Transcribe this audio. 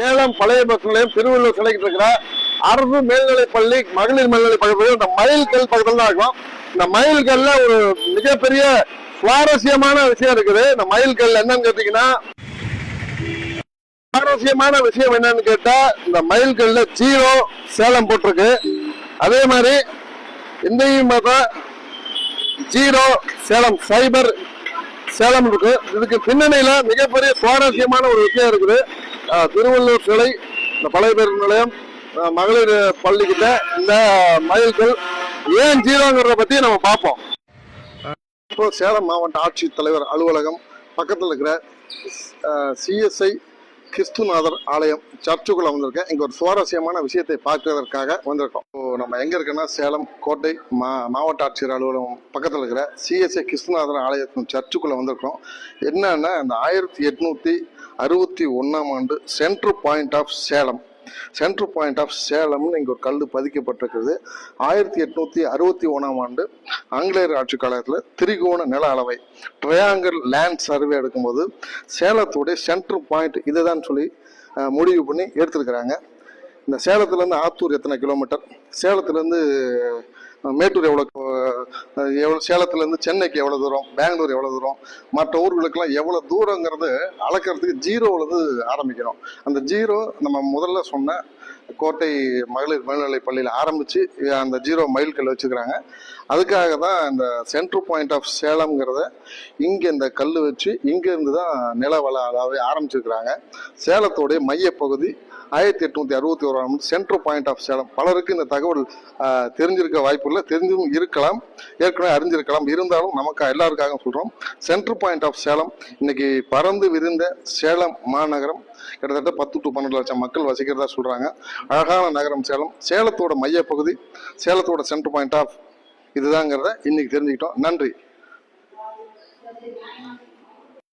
சேலம் பழைய பஸ் நிலையம் திருவள்ளூர் சிலைக்கிட்டு இருக்கிற அரசு மேல்நிலை பள்ளி மகளிர் மேல்நிலை பள்ளி இந்த மயில்கல் பக்கத்தில் தான் இருக்கும். இந்த மயில்கல்ல ஒரு மிகப்பெரிய சுவாரஸ்யமான விஷயம் இருக்குது. இந்த மயில்கல் என்னன்னு கேட்டீங்கன்னா சுவாரஸ்யமான விஷயம் என்னன்னு கேட்டா இந்த மயில்கல்ல ஜீரோ சேலம் போட்டிருக்கு. அதே மாதிரி இந்தையும் பார்த்தா ஜீரோ சேலம் சைபர் சேலம் இருக்கு. இதுக்கு பின்னணியில மிகப்பெரிய சுவாரஸ்யமான ஒரு விஷயம் இருக்குது. திருவள்ளூர் சிலை இந்த பழைய பேருந்து நிலையம் மகளிர் பள்ளிக்கிட்ட இந்த மயில்கள் ஏன் ஜீரோங்கிறத பத்தி நம்ம பார்ப்போம். இப்போ சேலம் மாவட்ட ஆட்சித்தலைவர் அலுவலகம் பக்கத்தில் இருக்கிற சிஎஸ்ஐ கிறிஸ்துநாதர் ஆலயம் சர்ச்சுக்குள்ள வந்திருக்கேன். இங்க ஒரு சுவாரஸ்யமான விஷயத்தை பார்க்கறதற்காக வந்திருக்கோம். நம்ம எங்க இருக்கோம்னா சேலம் கோட்டை மா மாவட்ட ஆட்சியர் அலுவலகம் பக்கத்தில் இருக்கிற சிஎஸ்ஏ கிறிஸ்துநாதர் ஆலயத்தின் சர்ச்சுக்குள்ள வந்திருக்கோம். என்னன்னா இந்த ஆயிரத்தி எட்நூத்தி அறுபத்தி ஒன்னாம் ஆண்டு centre point of Salem. Centre point of சேலம்னு இங்கே ஒரு கல் பதிக்கப்பட்டிருக்கிறது. ஆயிரத்தி எட்நூத்தி அறுபத்தி ஒன்றாம் ஆண்டு ஆங்கிலேயர் ஆட்சி காலத்தில் திரிகோண நில அளவை ட்ரையாங்கிள் லேண்ட் சர்வே எடுக்கும்போது சேலத்துடைய சென்ட்ரு பாயிண்ட் இதுதான் சொல்லி முடிவு பண்ணி எடுத்திருக்கிறாங்க. இந்த சேலத்துலேருந்து ஆத்தூர் எத்தனை கிலோமீட்டர் சேலத்துலேருந்து மேட்டூர் எவ்வளோ எவ்வளோ சேலத்துலேருந்து சென்னைக்கு எவ்வளோ தூரம்? பெங்களூர் எவ்வளோ தூரம்? மற்ற ஊர்களுக்கெல்லாம் எவ்வளோ தூரங்கிறது அளக்கிறதுக்கு ஜீரோவிலேருந்து ஆரம்பிக்கிறோம் அந்த ஜீரோ நம்ம முதல்ல சொன்ன கோட்டை மகளிர் மேல்நிலைப் பள்ளியில் ஆரம்பித்து அந்த ஜீரோ மைல்கல் வச்சுக்கிறாங்க. அதுக்காக தான் இந்த சென்ட்ரு பாயிண்ட் ஆஃப் சேலம்ங்கிறத இங்கே இந்த கல் வச்சு இங்கேருந்து தான் நிலவள அதாவது ஆரம்பிச்சிருக்கிறாங்க. சேலத்தோடைய மையப்பகுதி ஆயிரத்தி எட்நூத்தி அறுபத்தி ஓராம் சென்ட்ரு பாயிண்ட் ஆஃப் சேலம். பலருக்கு இந்த தகவல் தெரிஞ்சிருக்க வாய்ப்பு இல்லை. தெரிஞ்சும் இருக்கலாம் ஏற்கனவே அறிஞ்சிருக்கலாம். இருந்தாலும் நமக்கு எல்லாருக்காக சொல்றோம் சென்ட்ரு பாயிண்ட் ஆஃப் சேலம் இன்னைக்கு பறந்து விரிந்த சேலம் மாநகரம் கிட்டத்தட்ட பத்து டு பன்னெண்டு லட்சம் மக்கள் வசிக்கிறதா சொல்றாங்க. அழகான நகரம் சேலம். சேலத்தோட மையப்பகுதி சேலத்தோட சென்ட்ரு பாயிண்ட் ஆஃப் இதுதாங்கிறத இன்னைக்கு தெரிஞ்சுக்கிட்டோம். நன்றி.